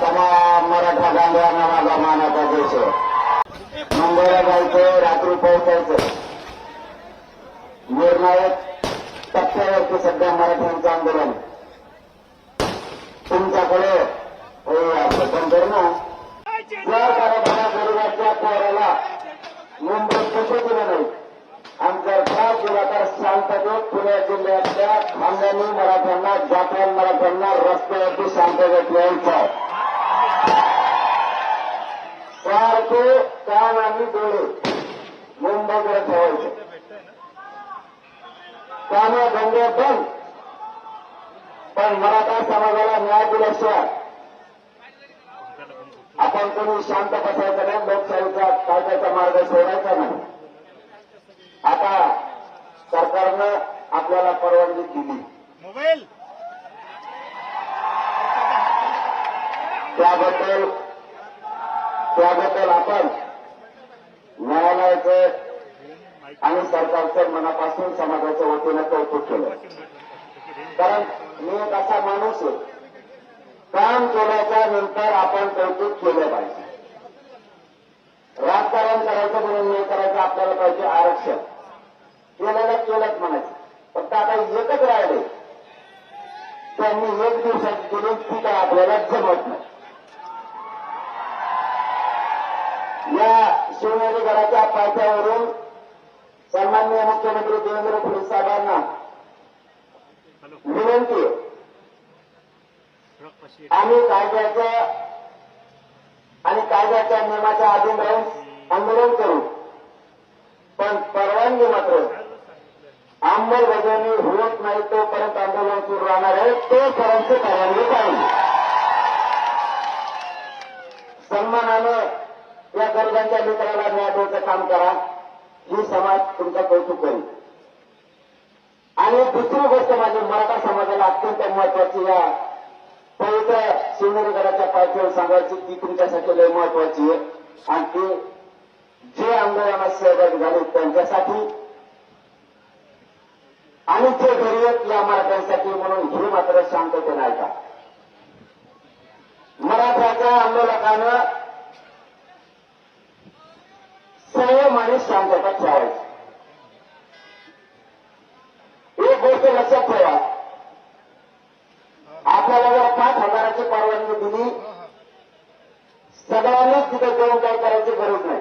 तमाम मराठा बांधवांना माझा मानाचा देश आहे. मुंबईला जायचं रात्री पोहोचायचं निर्णायक टप्प्यावरती सध्या मराठ्यांचं आंदोलन. तुमच्याकडे हे असं ना. जर कारखाना गरीबाच्या पोराला मुंबईत कसं दिलं नाही आणि जर त्रास दिला तर शांततेत पुणे जिल्ह्यातल्या खानदानी मराठ्यांना जापान मराठ्यांना रस्त्यावरती शांततेत यायचं आहे सारखे कान आणि डोळे मुंबईकडे ठेवायचे. कामं धंदे बंद पण मराठा समाजाला न्याय दिल्याशिवाय आपण कोणी शांत बसायचं नाही लोकशाहीचा कायद्याचा मार्ग सोडायचा नाही. आता सरकारनं आपल्याला परवानगी दिली. मोबाईल. त्याबद्दल त्याबद्दल आपण न्यायालयाचं आणि सरकारचं मनापासून समाजाच्या वतीनं कौतुक केलं. कारण मी एक असा माणूस आहे काम केल्याच्यानंतर आपण कौतुक केलं पाहिजे. राजकारण करायचं म्हणून हे करायचं आपल्याला पाहिजे आरक्षण. केलेलं केलंच म्हणायचं. फक्त आता एकच राहिले त्यांनी एक दिवसात केली ती काय आपल्याला जमत नाही. या शिवनेरी गडाच्या पायथ्यावरून सन्मान्य मुख्यमंत्री देवेंद्र फडणवीस साहेबांना विनंती. आहे आम्ही कायद्याचं आणि कायद्याच्या नियमाच्या अधीन राहून आंदोलन करू. पण परवानगी मात्र अंमलबजावणी होत नाही तोपर्यंत आंदोलन सुरू राहणार आहे तोपर्यंत परवानगी पाहिजे सन्मानानं या गरिबांच्या मित्राला न्याय द्यायचं काम करा. ही समाज तुमचं कौतुक करेल. आणि दुसरी गोष्ट माझी मराठा समाजाला अत्यंत महत्वाची या पवित्र शिवनेरीगडाच्या पायथ्यावर सांगायची ती तुमच्यासाठी लय महत्वाची आहे. आणि ती जे आंदोलनात सहभागी झाले त्यांच्यासाठी आणि जे घरी आहेत या मराठ्यांसाठी म्हणून हे मात्र शांततेने ऐका. मराठ्याच्या आंदोलकानं संयम आणि शांतता ठेवायची एक गोष्ट लक्षात ठेवा. आपल्याला जर पाच हजाराची परवानगी दिली सगळ्यांनीच तिथे जाऊन काय करायची गरज नाही.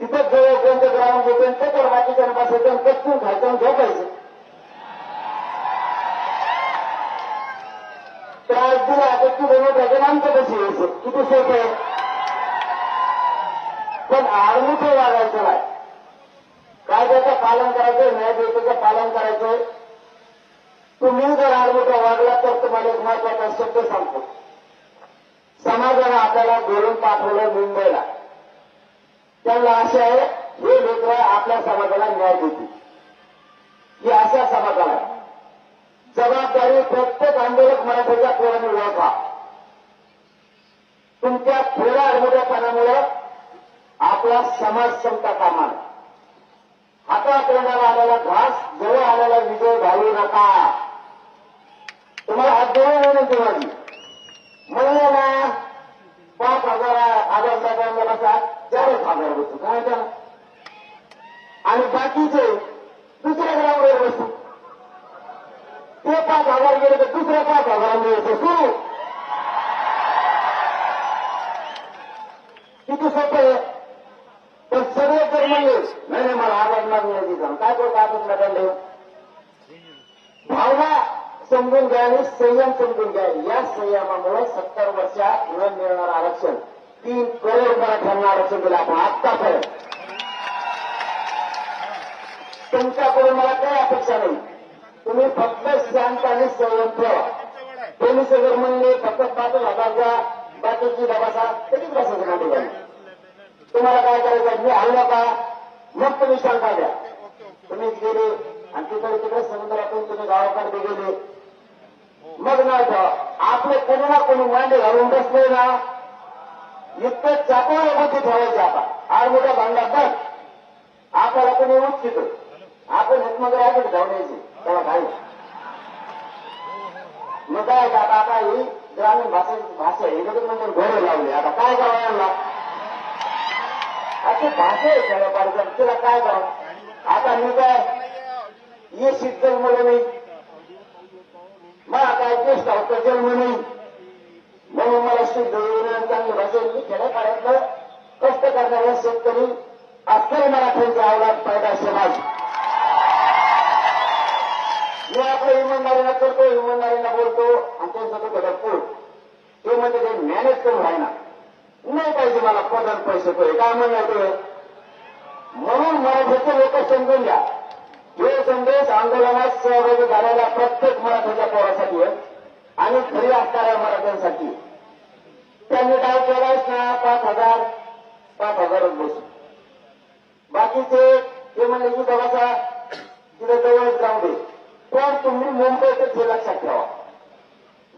तिथं जवळ कोणतं ग्राउंड घेतो ते तर बाकीच्या बसायचं आणि कचकून खायचं झोपायचं. त्रास दिला तर तू बनवत पाहिजे आमचं कशी यायचं. किती सोपं आहे? आडमुठे वागायचं नाही. कायद्याचं पालन करायचं? न्यायदेवतेचं पालन करायचं? तुम्ही जर आडमुठा वागला तर तुम्हाला एक महत्त्वाचा शब्द सांगतो. समाजानं आपल्याला बोलून पाठवलं मुंबईला. त्यांना आशा आहे हे लोक आपल्या समाजाला न्याय देतील. ही अशा समाजाला जबाबदारी प्रत्येक आंदोलक मराठीच्या पोरांनी ओळखा. तुमच्या थोड्या अडमुठ्यापणामुळे आपला समाज संपता कामा हातात येणारा आलेला घास जवळ आलेला विजय घालू नका. तुम्हाला हात जोडून विनंती माझी म्हणलं ना पाच हजार हजार रुपयाला बसा चारच हजार बसतो काय त्याला आणि बाकीचे दुसऱ्या ग्राउंडवर बसतो ते पाच हजार गेले तर दुसऱ्या पाच हजारांवर बसतो किती सोपं आहे. काय बोलतो आपण बदलले भावना समजून घ्यावी संयम समजून घ्यावी या संयमामुळे सत्तर वर्षात न मिळणार आरक्षण तीन करोड मराठ्यांना आरक्षण दिलं आपण आत्तापर्यंत तुमच्याकडून मला काही अपेक्षा नाही. तुम्ही फक्त शांत आणि संयम ठेवा. पोलीस जर म्हणले फक्त पाच हजारच्या बाकीची दबासा कधी बसायचं मांडी घालून तुम्हाला काय करायचं मी हल्ला का मग तुम्ही शांत द्या तुम्ही गेले आणि तिकडे तिकडे समुद्रातून तुम्ही गावाकडे गेले. मग नाही ठेवा आपले कोणी ना कोणी मांडे घालून बसले ना. इतकं चाकून बुद्धी ठेवायची आता. आर मोठ्या भांडा बघ आपल्याला कोणी उच्चित आपण हितमगर आहे जाऊन यायची तेव्हा काही. मग काय का आता आता ही ग्रामीण भाषा भाषा हे लगेच म्हणजे घोडे लावले. आता काय करावं यांना आता भाषा आहे खेड्यापाड्याचा तिला काय करावं आता मी काय? ये शीत जन्मलं नाही मला काय ज्येष्ठ होतं जन्म नाही. म्हणून मला शुद्ध येऊन चांगली भाषा मी खेड्यापाड्यातलं कष्ट करणाऱ्या शेतकरी अख्खर मराठ्यांचा अवलाद पैदा समाज. मी आपलं इमानदारीला करतो इमानदारीला बोलतो आणि त्यांचं तो घडकतो ते म्हणजे ते मॅनेज करून राहणार नाही पाहिजे मला पदर पैसे काय म्हणणं म्हणून मराठीचे लोक समजून घ्या. हे संदेश आंदोलनात सहभागी झालेल्या प्रत्येक मराठ्याच्या पोरासाठी आहे आणि घरी असणाऱ्या मराठ्यांसाठी त्यांनी काय केलायच ना पाच हजार पाच हजारच बसू. बाकीचे ते म्हणले की बाबासा तिथे जवळच जाऊ दे पण तुम्ही मुंबईतच हे लक्षात ठेवा.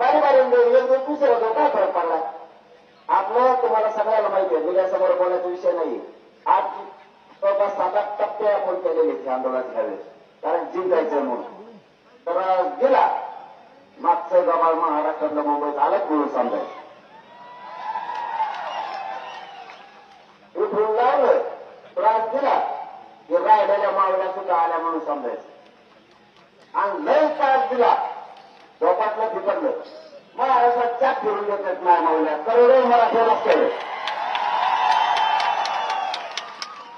बारी बारी म्हणजे एक दिवस दुसरं काय फरक पडला? आपलं तुम्हाला सगळ्याला माहिती आहे मीडियासमोर बोलायचा विषय नाही केलेले आहेत आंदोलन आंदोलनाच्या कारण जिंकायचं म्हणून. तर गेला. मागचं गमाल महाराष्ट्रातलं मुंबईत आलंच म्हणून समजायचं. उठून लावलं. त्रास दिला की राहिलेल्या मावल्या सुद्धा आल्या म्हणून समजायचं. आणि लय त्रास दिला. झोपातलं फिकडलं महाराष्ट्रात चाप फिरून देतात नाही मावल्या करोडो मराठी नसते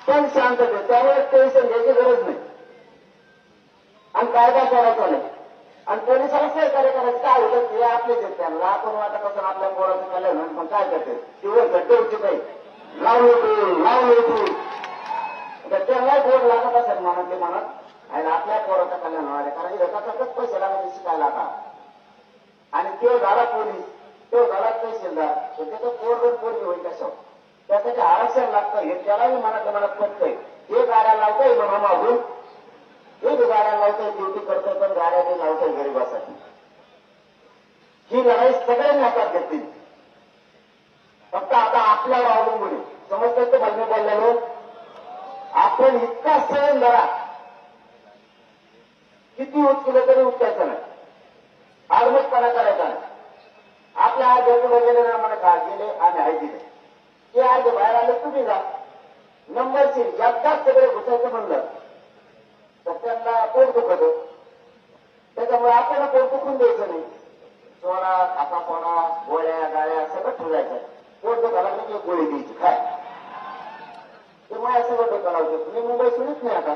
पण शांत त्यामुळे टेन्शन घ्यायची गरज नाही. आणि कायदा करायचा नाही? आणि पोलिसाला सहकार्य करायचं काय होतं? हे आपलेच आहेत त्यांना. आपण वाटत आपल्या पोराचं कल्याण होईल पण काय करते? दिवस घट्टे होते काही लावले तू लावले तू. घट्ट्यांना त्यांना बोर्ड लागत असेल मनात ते मनात आणि आपल्या पोराचं कल्याण होणार आहे. कारण एकाच पैसे लागत शिकायला आता? आणि तो झाला पोलीस. तो झाला तहसीलदार. तर त्याचं पोरगण पोरगी होईल कशावर? त्यासाठी आरक्षण लागतं हे त्यालाही मनात मनात पटतंय हे गाड्या लावताय म्हणा मागून हे गाड्या लावताय ड्युटी करतोय पण गाड्या ते लावताय गरीबासाठी. ही लढाई सगळ्यांनी हातात घेतली. फक्त आता आपल्यावर अवलंबून आहे समजतंय ते म्हणणे बोललेलो आपण इतका सहन लढा. किती उचलं तरी उठवायचं नाही. आडमटपणा करायचा नाही. आपल्या आज पुढे गेले ना मला का गेले आणि आई दिले. ते अर्धे बाहेर आले तुम्ही जा. नंबर सीट एकदाच सगळे घुसायचं म्हणलं तर त्यांना पोट दुखत. त्याच्यामुळे आपल्याला पोट दुखून द्यायचं नाही. सोडा खाता सोडा गोळ्या गाळ्या सगळं ठेवायचं. पोट दुखायला म्हणजे गोळी द्यायची काय ते माझ्या सगळं डोकं होतं तुम्ही मुंबई सोडित नाही आता.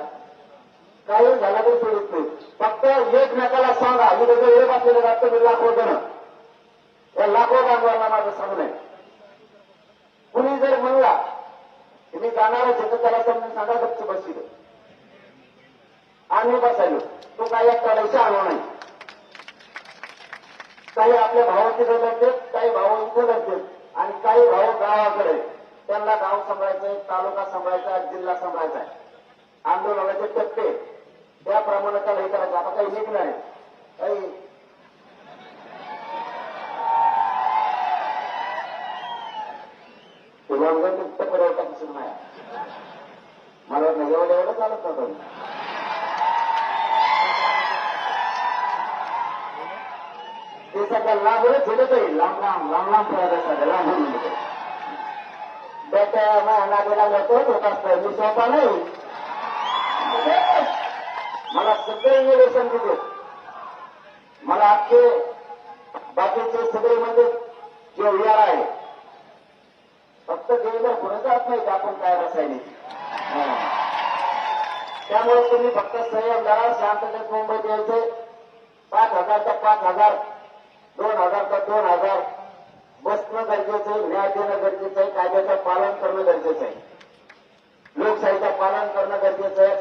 काही झालं तरी सोडत नाही. फक्त एकमेकाला सांगा. मी त्याचं एक असलेलं जातं मी लाखो जण. या लाखो बांधवांना माझं सांगणं आहे कुणी जर म्हणला की मी जाणारच आहे तर त्याला समजून सांगा गच्च बसली आम्ही बसायलो. तो काही एकट्याला शहाणा नाही. काही आपल्या भावाचे लढते काही भाऊ इथे लढते आणि काही भाऊ गावाकडे. त्यांना गाव सांभाळायचंय तालुका सांभाळायचा जिल्हा सांभाळायचा आहे. आंदोलनाचे टप्पे. त्याप्रमाणे त्याला हे करायचं आता काही निघणार आहे. काही ते लांबच झेलत आहे लांब लांब लांब लांब लांब लागला तोच होत असतं मी स्वतः नाही मला सगळे इंग्लिशन दिले मला अख्खे बाकीचे सगळे म्हणजे जे विहार आहे फक्त देवीला पुढे जात नाही आपण काय बसायला त्यामुळे तुम्ही फक्त संयम धरा शांततेत मुंबईत यायचे. पाच हजारचा पाच हजार दोन हजारचा दोन हजार. बसणं गरजेचं आहे न्याय देणं गरजेचं आहे कायद्याचं पालन करणं गरजेचं आहे. लोकशाहीचं पालन करणं गरजेचं आहे.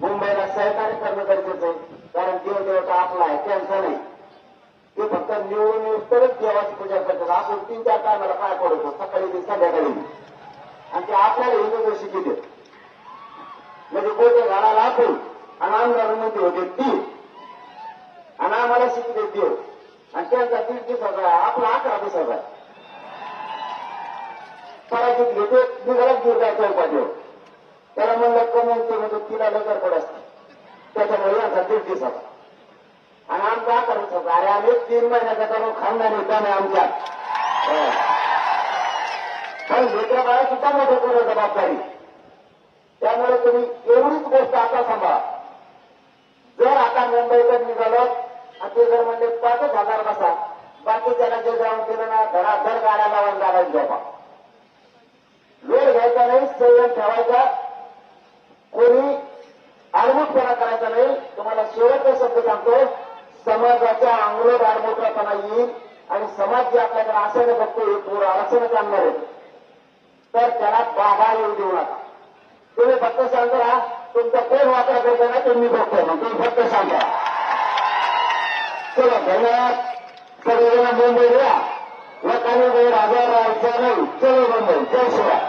मुंबईला सहकार्य करणं गरजेचं आहे. कारण देव देवता आपला आहे त्यांचा नाही. ते फक्त निवडून येऊन तरच देवाची पूजा करतात. आपण तीन चार टायमाला काय पडतो सकाळी ते संध्याकाळी. आणि ते आपल्याला हिंदू शिकवते म्हणजे कोटे घालायला आपण आणि आमदार होते ती आणि आम्हाला शिकते देव आणि त्यांचा दीड दिवसाचा आहे. आपला अकरा दिवसाचा आहे. पराजित घेते निघालाच दूर जायचं उपाध्याय त्याला म्हणलं कमवून ते म्हणजे तिला लगर पड असते. त्याच्यामुळे यांचा दीड दिवसाचा आणि आमचा अकरा होता अरे आम्ही तीन महिन्याचा करून खानदान काम नाही आमच्या. हो. पण लेकरं बाळा सुद्धा मोठं करू जबाबदारी. त्यामुळे तुम्ही एवढीच गोष्ट आता सांभाळा जर आता मुंबईकर निघालो आणि ते जर म्हणले पाचच हजार बसा. बाकीच्याला जे जाऊन केलं ना धडाधड गाड्या लावून जागायला झोपा वेळ घ्यायचा नाही संयम ठेवायचा. कोणी आडमुटपणा करायचा नाही. तुम्हाला शेवटचा शब्द सांगतो समाजाच्या अंगलोट आडमुटपणा येईल आणि समाज जे आपल्याकडे आशेने बघतो एक पूर अडचणच आणणार आहे तर त्याला बाधा येऊ देऊ नका. तुम्ही फक्त सांगा तुमचा कोण वापर करताना तुम्ही बघतो मग तुम्ही फक्त सांगा. चला धन्यवाद. सगळेजण मुंबईला लोकांनी राजा राहायचा नाही चलो मुंबई. जय शिवा